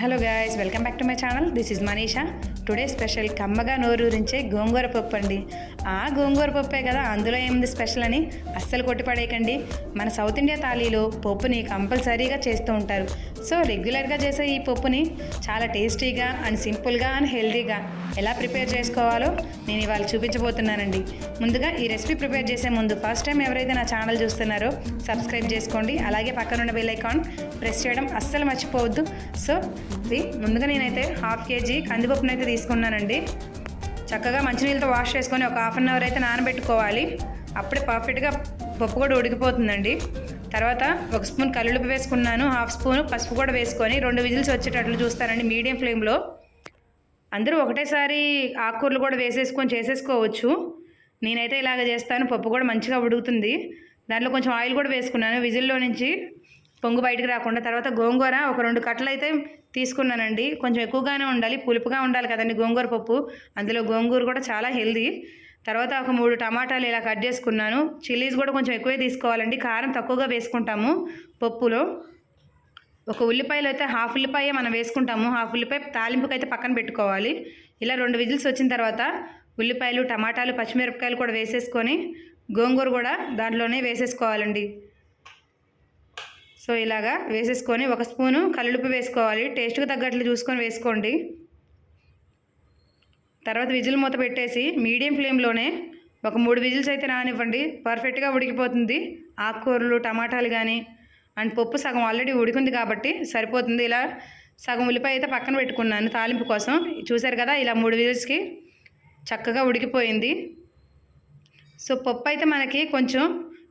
Hello guys welcome back to my channel this is Manisha today special కమ్మగా నోరూరించే గోంగూర పప్పు అండి. ఆ గోంగూర పప్పే కదా అందులో ఏముంది స్పెషల్ అని అస్సలు కొట్టిపడేయకండి. మన సౌత్ ఇండియా థాలీలో పప్పుని కంపల్సరీగా చేస్తూ ఉంటారు. సో రెగ్యులర్గా చేసే ఈ పప్పుని చాలా టేస్టీగా అండ్ సింపుల్గా అండ్ హెల్తీగా ఎలా ప్రిపేర్ చేసుకోవాలో నేను ఇవాళ చూపించబోతున్నానండి. ముందుగా ఈ రెసిపీ ప్రిపేర్ చేసే ముందు ఫస్ట్ టైం ఎవరైతే నా ఛానల్ చూస్తున్నారో సబ్స్క్రైబ్ చేసుకోండి. అలాగే పక్కన ఉన్న బెల్ ఐకాన్ ప్రెస్ చేయడం అస్సలు మర్చిపోవద్దు. సో ఇది ముందుగా నేనైతే హాఫ్ కేజీ కందిపప్పునైతే అయితే తీసుకున్నానండి. చక్కగా మంచినీళ్ళతో వాష్ చేసుకొని ఒక హాఫ్ అన్ అవర్ అయితే నానబెట్టుకోవాలి. అప్పుడే పర్ఫెక్ట్గా పప్పు కూడా ఉడికిపోతుందండి. తర్వాత ఒక స్పూన్ కల్లుపు వేసుకున్నాను హాఫ్ స్పూన్ పసుపు కూడా వేసుకొని రెండు విజిల్స్ వచ్చేటట్లు చూస్తానండి మీడియం ఫ్లేమ్లో. అందరూ ఒకటేసారి ఆకుకూరలు కూడా వేసేసుకొని చేసేసుకోవచ్చు. నేనైతే ఇలాగ చేస్తాను పప్పు కూడా మంచిగా ఉడుకుతుంది. దాంట్లో కొంచెం ఆయిల్ కూడా వేసుకున్నాను విజిల్లో నుంచి పొంగు బయటకు రాకుండా. తర్వాత గోంగూర ఒక రెండు కట్టలు అయితే తీసుకున్నానండి. కొంచెం ఎక్కువగానే ఉండాలి పులుపుగా ఉండాలి కదండి గోంగూర పప్పు. అందులో గోంగూర కూడా చాలా హెల్దీ తర్వాత ఒక మూడు టమాటాలు ఇలా కట్ చేసుకున్నాను. చిల్లీస్ కూడా కొంచెం ఎక్కువే తీసుకోవాలండి. కారం తక్కువగా వేసుకుంటాము పప్పులో. ఒక ఉల్లిపాయలు అయితే హాఫ్ ఉల్లిపాయ మనం వేసుకుంటాము. హాఫ్ ఉల్లిపాయ తాలింపుకి అయితే పక్కన పెట్టుకోవాలి. ఇలా రెండు విజిల్స్ వచ్చిన తర్వాత ఉల్లిపాయలు టమాటాలు పచ్చిమిరపకాయలు కూడా వేసేసుకొని గోంగూర కూడా దాంట్లోనే వేసేసుకోవాలండి. సో ఇలాగా వేసేసుకొని ఒక స్పూను కల్లుపు వేసుకోవాలి. టేస్ట్కి తగ్గట్లు చూసుకొని వేసుకోండి. తర్వాత విజిల్ మూత పెట్టేసి మీడియం ఫ్లేమ్లోనే ఒక మూడు విజిల్స్ అయితే రానివ్వండి. పర్ఫెక్ట్గా ఉడికిపోతుంది. ఆకుకూరలు టమాటాలు కానీ అండ్ పప్పు సగం ఆల్రెడీ ఉడికింది కాబట్టి సరిపోతుంది. ఇలా సగం ఉల్లిపాయ అయితే పక్కన పెట్టుకున్నాను తాలింపు కోసం. చూసారు కదా ఇలా మూడు విజిల్స్కి చక్కగా ఉడికిపోయింది. సో పప్పు అయితే మనకి కొంచెం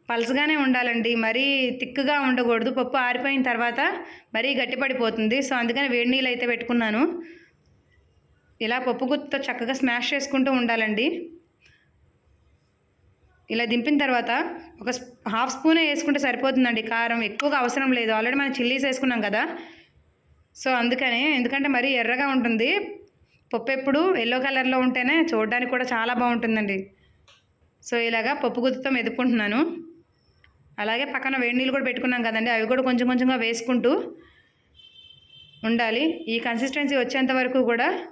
పలసగానే ఉండాలండి. మరీ తిక్కుగా ఉండకూడదు. పప్పు ఆరిపోయిన తర్వాత మరీ గట్టిపడిపోతుంది. సో అందుకని వేడి నీళ్ళు అయితే పెట్టుకున్నాను. ఇలా పప్పు గుత్తితో చక్కగా స్మాష్ చేసుకుంటూ ఉండాలండి. ఇలా దింపిన తర్వాత ఒక హాఫ్ స్పూనే వేసుకుంటే సరిపోతుందండి. కారం ఎక్కువగా అవసరం లేదు. ఆల్రెడీ మనం చిల్లీస్ వేసుకున్నాం కదా. సో అందుకని ఎందుకంటే మరీ ఎర్రగా ఉంటుంది. పప్పు ఎప్పుడు ఎల్లో కలర్లో ఉంటేనే చూడడానికి కూడా చాలా బాగుంటుందండి. సో ఇలాగా పప్పు గుత్తితో మెదుపుకుంటున్నాను. అలాగే పక్కన వేడి నీళ్ళు కూడా పెట్టుకున్నాం కదండి. అవి కూడా కొంచెం కొంచెంగా వేసుకుంటూ ఉండాలి. ఈ కన్సిస్టెన్సీ వచ్చేంత వరకు కూడా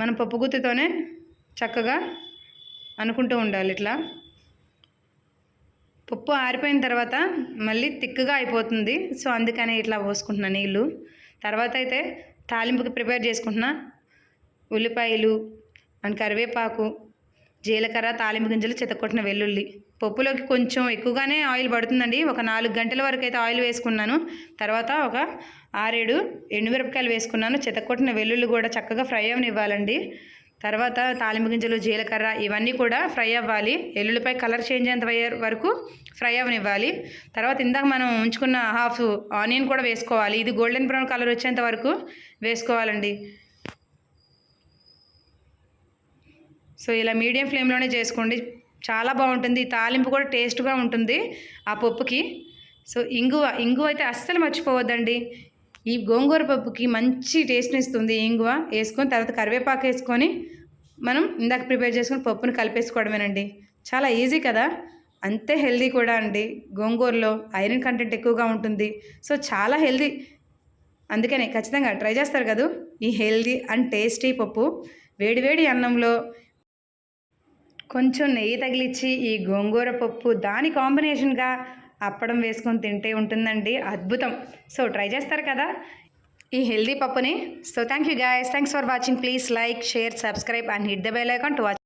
మనం పప్పు గుత్తితోనే చక్కగా అనుకుంటూ ఉండాలి ఇట్లా. పప్పు ఆరిపోయిన తర్వాత మళ్ళీ తిక్కుగా అయిపోతుంది. సో అందుకనే ఇట్లా పోసుకుంటున్నా నీళ్ళు. తర్వాత అయితే తాలింపుకి ప్రిపేర్ చేసుకుంటున్నా. ఉల్లిపాయలు అండ్ కరివేపాకు జీలకర్ర తాలింపు గింజలు చితకొట్టిన వెల్లుల్లి. పప్పులోకి కొంచెం ఎక్కువగానే ఆయిల్ పడుతుందండి. ఒక నాలుగు గంటల వరకు అయితే ఆయిల్ వేసుకున్నాను. తర్వాత ఒక ఆరేడు ఎండుమిరపకాయలు వేసుకున్నాను. చితకొట్టిన వెల్లుల్లి కూడా చక్కగా ఫ్రై అవనివ్వాలండి. తర్వాత తాలింపు గింజలు జీలకర్ర ఇవన్నీ కూడా ఫ్రై అవ్వాలి. ఎల్లుల్లిపై కలర్ చేంజ్ అయ్యేంత వరకు ఫ్రై అవనివ్వాలి. తర్వాత ఇందాక మనం ఉంచుకున్న హాఫ్ ఆనియన్ కూడా వేసుకోవాలి. ఇది గోల్డెన్ బ్రౌన్ కలర్ వచ్చేంత వరకు వేసుకోవాలండి. సో ఇలా మీడియం ఫ్లేమ్లోనే చేసుకోండి. చాలా బాగుంటుంది. తాలింపు కూడా టేస్ట్గా ఉంటుంది ఆ పప్పుకి. సో ఇంగువ ఇంగువ అయితే అస్సలు మర్చిపోవద్దండి. ఈ గోంగూర పప్పుకి మంచి టేస్ట్ని ఇస్తుంది ఇంగువ. వేసుకొని తర్వాత కరివేపాకు వేసుకొని మనం ఇందాక ప్రిపేర్ చేసుకొని పప్పుని కలిపేసుకోవడమేనండి. చాలా ఈజీ కదా. అంతే హెల్దీ కూడా అండి. గోంగూరలో ఐరన్ కంటెంట్ ఎక్కువగా ఉంటుంది. సో చాలా హెల్దీ. అందుకనే ఖచ్చితంగా ట్రై చేస్తారు కదా. ఈ హెల్దీ అండ్ టేస్టీ పప్పు. వేడివేడి అన్నంలో కొంచెం నెయ్యి తగిలిచ్చి ఈ గోంగూర పప్పు దాని కాంబినేషన్గా అప్పడం వేసుకొని తింటే ఉంటుందండి అద్భుతం. సో ట్రై చేస్తారు కదా? ఈ హెల్దీ పప్పుని. So thank you guys. Thanks for watching. Please like share subscribe and hit the bell icon to watch